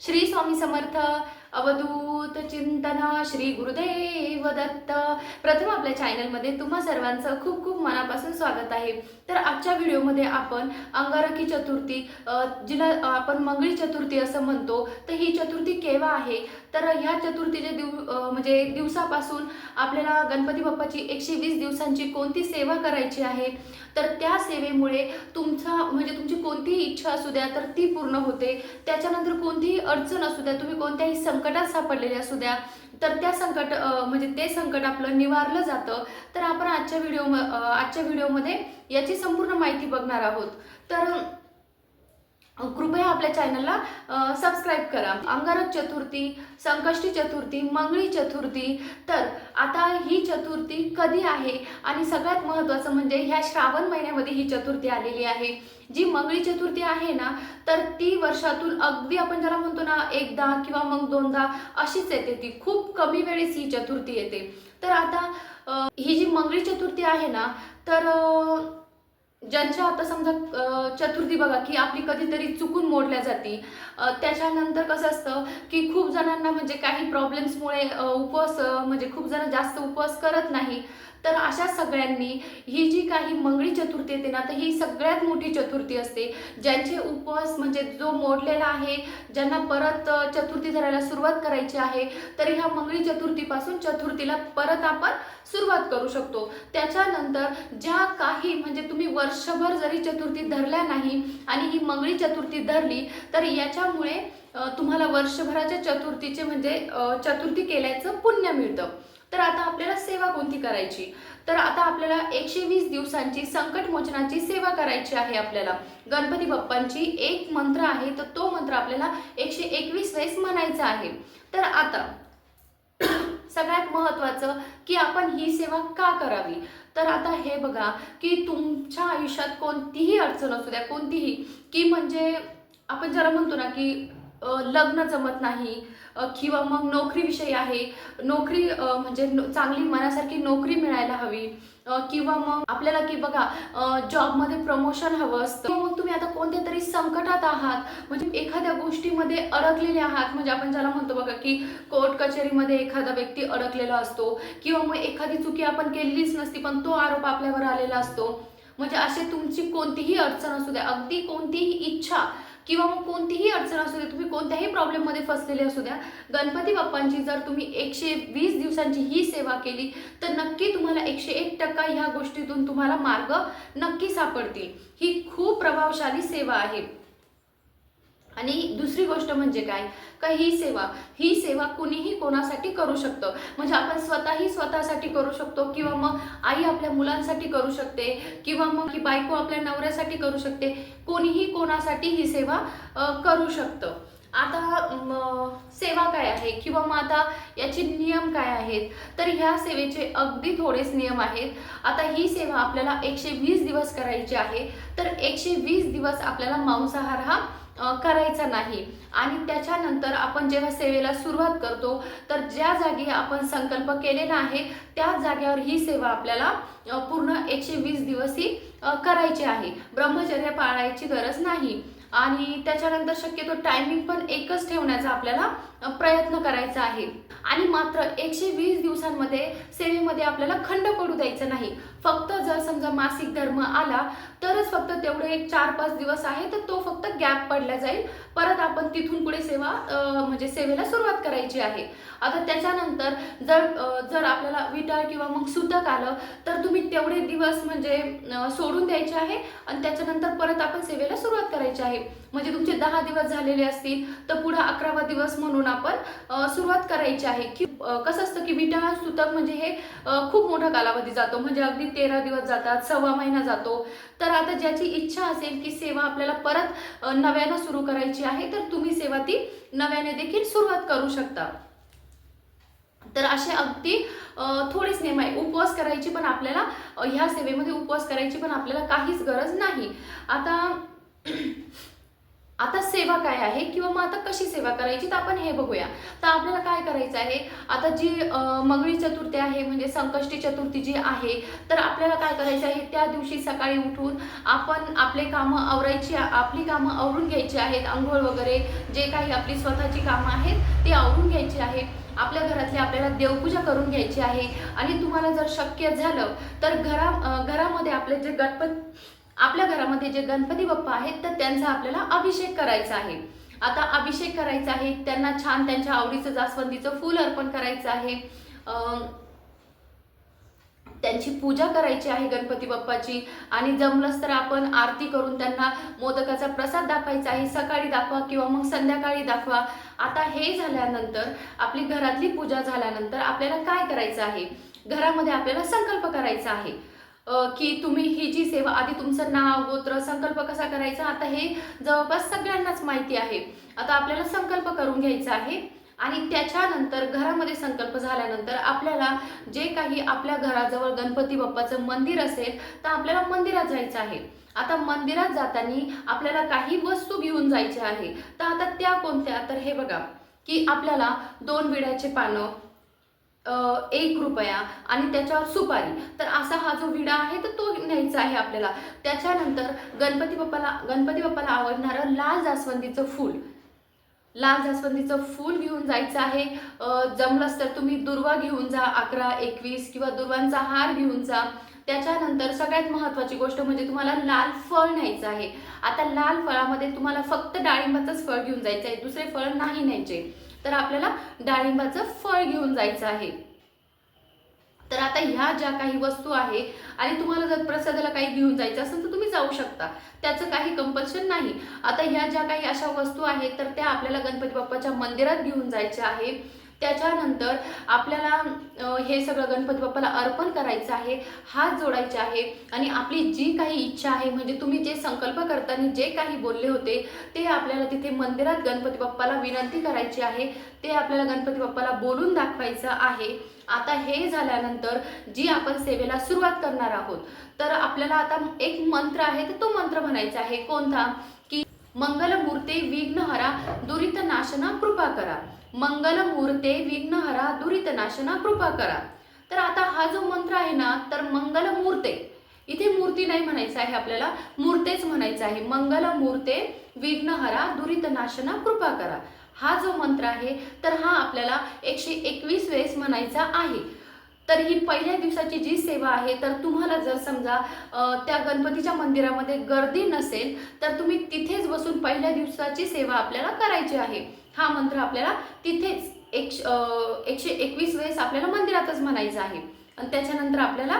श्री स्वामी समर्थ अवधूत चिंतन श्री गुरुदेव दत्त. प्रथम आपल्या चॅनलमध्ये तुम्हा सर्वांचं खूप खूप मनापासून स्वागत आहे. तर आजच्या व्हिडिओमध्ये आपण अंगारकी चतुर्थी जिला आपण मंगळी चतुर्थी असं म्हणतो तर ही चतुर्थी केव्हा आहे? तर ह्या चतुर्थीच्या दिव म्हणजे दिवसापासून आपल्याला गणपती बाप्पाची एकशे वीस दिवसांची कोणती सेवा करायची आहे? तर त्या सेवेमुळे तुमचा म्हणजे तुमची कोणतीही इच्छा असू द्या तर ती पूर्ण होते. त्याच्यानंतर कोणतीही अडचण असू द्या तुम्ही कोणत्याही संकटात सापडलेले असू द्या तर त्या संकट म्हणजे ते संकट आपलं निवारलं जातं. तर आपण आजच्या व्हिडिओ आजच्या व्हिडिओमध्ये याची संपूर्ण माहिती बघणार आहोत. तर कृपया आपल्या चॅनलला सबस्क्राईब करा. अंगारक चतुर्थी संकष्टी चतुर्थी मंगळी चतुर्थी. तर आता ही चतुर्थी कधी आहे? आणि सगळ्यात महत्त्वाचं म्हणजे ह्या श्रावण महिन्यामध्ये ही चतुर्थी आलेली आहे. जी मंगळी चतुर्थी आहे ना तर ती वर्षातून अगदी आपण ज्याला म्हणतो ना एकदा किंवा मग दोनदा अशीच येते ती. खूप कमी वेळेस ही चतुर्थी येते. तर आता ही जी मंगळी चतुर्थी आहे ना तर ज्यांच्या आता समजा चतुर्थी बघा की आपली कधीतरी चुकून मोडल्या जाते. त्याच्यानंतर कसं असतं की खूप जणांना म्हणजे काही प्रॉब्लेम्समुळे उपवास म्हणजे खूप जण जास्त उपवास करत नाही. तर अशा सगळ्यांनी ही जी काही मंगळी चतुर्थी येते ना तर ही सगळ्यात मोठी चतुर्थी असते. ज्यांचे उपवास म्हणजे जो मोडलेला आहे ज्यांना परत चतुर्थी धरायला सुरुवात करायची आहे तर ह्या मंगळी चतुर्थीपासून चतुर्थीला परत आपण सुरुवात करू शकतो. त्याच्यानंतर ज्या काही म्हणजे तुम्ही वर्षभर जरी चतुर्थी धरल्या नाही आणि ही मंगळी चतुर्थी धरली तर याच्यामुळे तुम्हाला वर्षभराच्या चतुर्थीचे म्हणजे चतुर्थी केल्याचं पुण्य मिळतं. तर आता आपल्याला सेवा कोणती करायची? तर आता आपल्याला एकशे वीस दिवसांची संकट मोचनाची सेवा करायची आहे आपल्याला. गणपती बाप्पांची एक मंत्र आहे तर तो मंत्र आपल्याला एकशे एकवीस वेळेस म्हणायचा आहे. तर आता सगळ्यात महत्त्वाचं की आपण ही सेवा का करावी? तर आता हे बघा की तुमच्या आयुष्यात कोणतीही अडचण असू द्या कोणतीही की म्हणजे आपण जरा म्हणतो ना की लग्न जमत नाही किंवा मग नोकरीविषयी आहे. नोकरी म्हणजे नो- चांगली मनासारखी नोकरी मिळायला हवी. किंवा मग आपल्याला की बघा जॉबमध्ये प्रमोशन हवं असतं. किंवा मग तुम्ही आता कोणत्या तरी संकटात आहात म्हणजे एखाद्या गोष्टीमध्ये अडकलेले आहात. म्हणजे आपण ज्याला म्हणतो बघा की कोर्ट कचेरीमध्ये एखादा व्यक्ती अडकलेला असतो किंवा मग एखादी चुकी आपण केलेलीच नसती पण तो आरोप आपल्यावर आलेला असतो. म्हणजे असे तुमची कोणतीही अडचण असू द्या अगदी कोणतीही इच्छा किंवा मग कोणतीही अडचण असू द्या तुम्ही कोणत्याही प्रॉब्लेममध्ये फसलेले असू द्या गणपती बाप्पांची जर तुम्ही एकशे वीस दिवसांची ही सेवा केली तर नक्की तुम्हाला एकशे एक टक्का ह्या गोष्टीतून तुम्हाला मार्ग नक्की सापडतील. ही खूप प्रभावशाली सेवा आहे. आणि दुसरी गोष्ट म्हणजे काय? का ही सेवा ही सेवा कुणीही कोणासाठी करू शकतं? म्हणजे आपण स्वतःही स्वतःसाठी करू शकतो किंवा मग आई आपल्या मुलांसाठी करू शकते किंवा मग की बायको आपल्या नवऱ्यासाठी करू शकते. कोणीही कोणासाठी ही सेवा करू शकतं. आता सेवा काय आहे? किंवा मग आता याचे नियम काय आहेत? तर ह्या सेवेचे अगदी थोडेच नियम आहेत. आता ही सेवा आपल्याला एकशे वीस दिवस करायची आहे. तर एकशे वीस दिवस आपल्याला मांसाहार हा करायचा नाही. आणि त्याच्यानंतर आपण जेव्हा सेवेला सुरुवात करतो तर ज्या जागी आपण संकल्प केलेला आहे त्या जागेवर ही सेवा आपल्याला पूर्ण एकशे वीस दिवस ही करायची आहे. ब्रह्मचर्य पाळायची गरज नाही. आणि त्याच्यानंतर शक्यतो टायमिंग पण एकच ठेवण्याचा आपल्याला प्रयत्न करायचा आहे. आणि मात्र एकशे वीस दिवसांमध्ये सेवेमध्ये आपल्याला खंड पडू द्यायचं नाही. फक्त जर समजा मासिक धर्म आला तरच फक्त तेवढे एक चार पाच दिवस आहे तर तो फक्त गॅप पडला जाईल. परत आपण तिथून पुढे सेवा म्हणजे सेवेला सुरुवात करायची आहे. आता त्याच्यानंतर जर जर आपल्याला विटाळ किंवा मग सुतक आलं तर तुम्ही तेवढे दिवस म्हणजे सोडून द्यायचे आहे. आणि त्याच्यानंतर परत आपण सेवेला सुरुवात करायची आहे. म्हणजे तुमचे दहा दिवस झालेले असतील तर पुढे अकरावा दिवस म्हणून आपण सुरुवात करायची आहे. की कसं असतं की विटामिन सुतक म्हणजे हे खूप मोठा कालावधी जातो. म्हणजे अगदी तेरा दिवस जातात सव्वा महिना जातो. तर आता ज्याची इच्छा असेल की सेवा आपल्याला परत नव्यानं सुरू करायची आहे तर तुम्ही सेवा ती नव्याने देखील सुरुवात करू शकता. तर असे अगदी थोडेच नियम आहे. उपवास करायची पण आपल्याला ह्या सेवेमध्ये उपवास करायची पण आपल्याला काहीच गरज नाही. आता आता सेवा काय आहे किंवा मग आता कशी सेवा करायची तर आपण हे बघूया. तर आपल्याला काय करायचं आहे? आता जी मगळी मंगळी चतुर्थी आहे म्हणजे संकष्टी चतुर्थी जी आहे तर आपल्याला काय करायचं आहे? त्या दिवशी सकाळी उठून आपण आपले कामं आवरायची आपली कामं आवरून घ्यायची आहेत. आंघोळ वगैरे जे काही आपली स्वतःची कामं आहेत ती आवरून घ्यायची आहे. आपल्या घरातली आपल्याला देवपूजा करून घ्यायची आहे. आणि तुम्हाला जर शक्य झालं तर घरा घरामध्ये आपले जे गणपत आपल्या घरामध्ये जे गणपती बाप्पा आहेत तर त्यांचा आपल्याला अभिषेक करायचा आहे. आता अभिषेक करायचा आहे त्यांना छान त्यांच्या आवडीचं जास्वंदीचं फूल अर्पण करायचं आहे. त्यांची पूजा करायची आहे गणपती बाप्पाची. आणि जमलंच तर आपण आरती करून त्यांना मोदकाचा प्रसाद दाखवायचा आहे. सकाळी दाखवा किंवा मग संध्याकाळी दाखवा. आता हे झाल्यानंतर आपली घरातली पूजा झाल्यानंतर आपल्याला काय करायचं आहे? घरामध्ये आपल्याला संकल्प करायचा आहे. की तुम्ही ही जी सेवा आधी तुमचं नाव गोत्र संकल्प कसा करायचा आता हे जवळपास सगळ्यांनाच माहिती आहे. आता आपल्याला संकल्प करून घ्यायचा आहे आणि त्याच्यानंतर घरामध्ये संकल्प झाल्यानंतर आपल्याला जे काही आपल्या घराजवळ गणपती बाप्पाचं मंदिर असेल तर आपल्याला मंदिरात जायचं आहे. आता मंदिरात जाताना आपल्याला काही वस्तू घेऊन जायच्या आहे. तर आता त्या कोणत्या? तर हे बघा की आपल्याला दोन विड्याचे पानं एक रुपया आणि त्याच्यावर सुपारी. तर असा हा जो विडा आहे तर तो न्यायचा आहे आपल्याला. त्याच्यानंतर गणपती बाप्पाला गणपती बाप्पाला आवडणारं लाल जास्वंदीचं फूल. लाल जास्वंदीचं फूल घेऊन जायचं आहे. जमलंच तर तुम्ही दुर्वा घेऊन जा अकरा एकवीस किंवा दुर्वांचा हार घेऊन जा. त्याच्यानंतर सगळ्यात महत्त्वाची गोष्ट म्हणजे तुम्हाला लाल फळ न्यायचं आहे. आता लाल फळामध्ये तुम्हाला फक्त डाळिंबाचंच फळ घेऊन जायचं आहे दुसरे फळ नाही न्यायचे. तर आपल्याला डाळिंबाचं फळ घेऊन जायचं आहे. तर आता ह्या ज्या काही वस्तू आहे आणि तुम्हाला जर प्रसादाला काही घेऊन जायचं असेल तर तुम्ही जाऊ शकता. त्याचं काही कंपल्शन नाही. आता ह्या ज्या काही अशा वस्तू आहेत तर त्या आपल्याला गणपती बाप्पाच्या मंदिरात घेऊन जायच्या आहे. त्याच्यानंतर आपल्याला हे सगळं गणपती बाप्पाला अर्पण करायचं आहे हात जोडायचे आहे आणि आपली जी काही इच्छा आहे म्हणजे तुम्ही जे संकल्प करताना जे काही बोलले होते ते आपल्याला तिथे मंदिरात गणपती बाप्पाला विनंती करायची आहे ते आपल्याला गणपती बाप्पाला बोलून दाखवायचं आहे. आता हे झाल्यानंतर जी आपण सेवेला सुरुवात करणार आहोत तर आपल्याला आता एक मंत्र आहे तर तो मंत्र म्हणायचा आहे कोणता? मंगलमूर्ते विघ्नहरा दुरित नाशना कृपा करा. मंगलमूर्ते विघ्नहरा दुरित नाशना कृपा करा. तर आता हा जो मंत्र आहे ना तर मंगलमूर्ते. इथे मूर्ती नाही म्हणायचं आहे आपल्याला मूर्तेच म्हणायचं आहे. मंगलमूर्ते विघ्नहरा दुरित नाशना कृपा करा. हा जो मंत्र आहे तर हा आपल्याला एकशे एकवीस वेळेस म्हणायचा आहे. तर ही पहिल्या दिवसाची जी सेवा आहे तर तुम्हाला जर समजा त्या गणपतीच्या मंदिरामध्ये गर्दी नसेल तर तुम्ही तिथेच बसून पहिल्या दिवसाची सेवा आपल्याला करायची आहे. हा मंत्र आपल्याला तिथेच एक एकशे एकवीस वेळेस आपल्याला मंदिरातच म्हणायचं आहे. आणि त्याच्यानंतर आपल्याला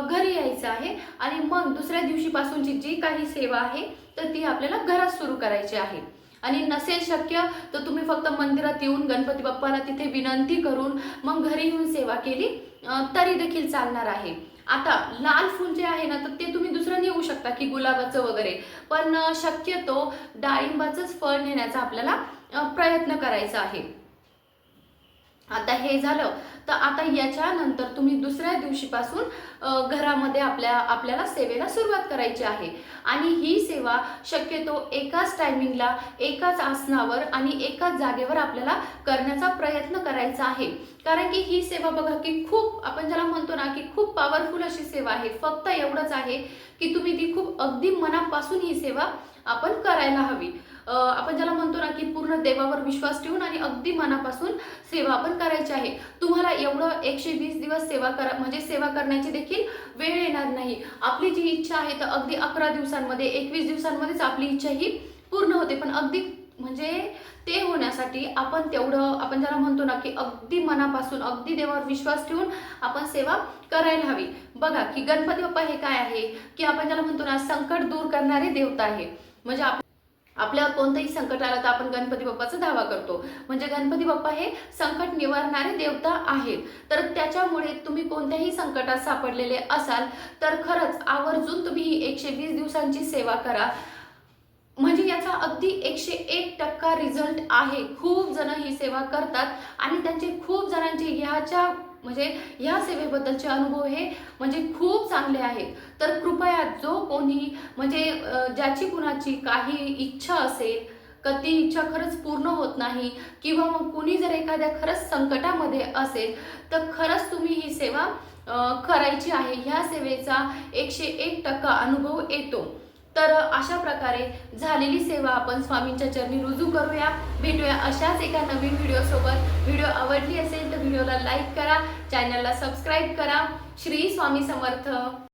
घरी यायचं आहे. आणि मग दुसऱ्या दिवशीपासूनची जी काही सेवा आहे तर ती आपल्याला घरात सुरू करायची आहे. आणि नसेल शक्य तर तुम्ही फक्त मंदिरात येऊन गणपती बाप्पाला तिथे विनंती करून मग घरी येऊन सेवा केली. तरी देखील चालणार आहे. आता लाल फूल जे आहे ना तर ते तुम्ही दुसरं नेऊ शकता की गुलाबाचं वगैरे. पण शक्यतो डाळिंबाचंच फळ नेण्याचा आपल्याला प्रयत्न करायचा आहे. आता हे झालं तर आता याच्यानंतर तुम्ही दुसऱ्या दिवशीपासून घरामध्ये आपल्या आपल्याला सेवेला सुरुवात करायची आहे. आणि ही सेवा शक्यतो एकाच टायमिंगला एकाच आसनावर आणि एकाच जागेवर आपल्याला करण्याचा प्रयत्न करायचा आहे. कारण की ही सेवा बघा की खूप आपण ज्याला म्हणतो ना की खूप पॉवरफुल अशी सेवा आहे. फक्त एवढंच आहे की तुम्ही ती खूप अगदी मनापासून ही सेवा आपण करायला हवी. आपण ज्याला म्हणतो ना की पूर्ण देवावर विश्वास ठेवून आणि अगदी मनापासून सेवा आपण करायची आहे. तुम्हाला एवढं एकशे वीस दिवस सेवा करा म्हणजे सेवा करण्याची देखील वेळ येणार नाही. आपली जी इच्छा आहे तर अगदी अकरा दिवसांमध्ये एकवीस दिवसांमध्येच आपली इच्छा ही पूर्ण होते. पण अगदी म्हणजे ते होण्यासाठी आपण तेवढं आपण ज्याला म्हणतो ना की अगदी मनापासून अगदी देवावर विश्वास ठेवून आपण सेवा करायला हवी. बघा की गणपती बाप्पा हे काय आहे? की आपण ज्याला म्हणतो ना संकट दूर करणारे देवता आहे. म्हणजे आप आपल्या कोणतंही संकट आलं तर आपण गणपती बाप्पाचा धावा करतो. म्हणजे गणपती बाप्पा हे संकट निवारणारे देवता आहेत. तर त्याच्यामुळे तुम्ही कोणत्याही संकटात सापडलेले असाल तर खरंच आवर्जून तुम्ही एकशे वीस दिवसांची सेवा करा. म्हणजे याचा अगदी एकशे एक टक्का रिझल्ट आहे. खूप जण ही सेवा करतात आणि त्यांचे खूप जणांचे ह्याच्या म्हणजे ह्या सेवेबद्दलचे अनुभव हे म्हणजे खूप चांगले आहेत. तर कृपया जो कोणी म्हणजे ज्याची कुणाची काही इच्छा असेल कधी ती इच्छा खरंच पूर्ण होत नाही किंवा मग कुणी जर एखाद्या खरंच संकटामध्ये असेल तर खरंच तुम्ही ही सेवा करायची आहे. ह्या सेवेचा एकशे एक टक्का अनुभव येतो. तर अशा प्रकारे झालेली सेवा आपण स्वामींच्या चरणी रुजू करूया. भेटूया अशाच एका नवीन व्हिडिओसोबत व्हिडिओ आवडली असेल तर व्हिडिओला लाईक करा. चॅनलला सबस्क्राईब करा. श्री स्वामी समर्थ.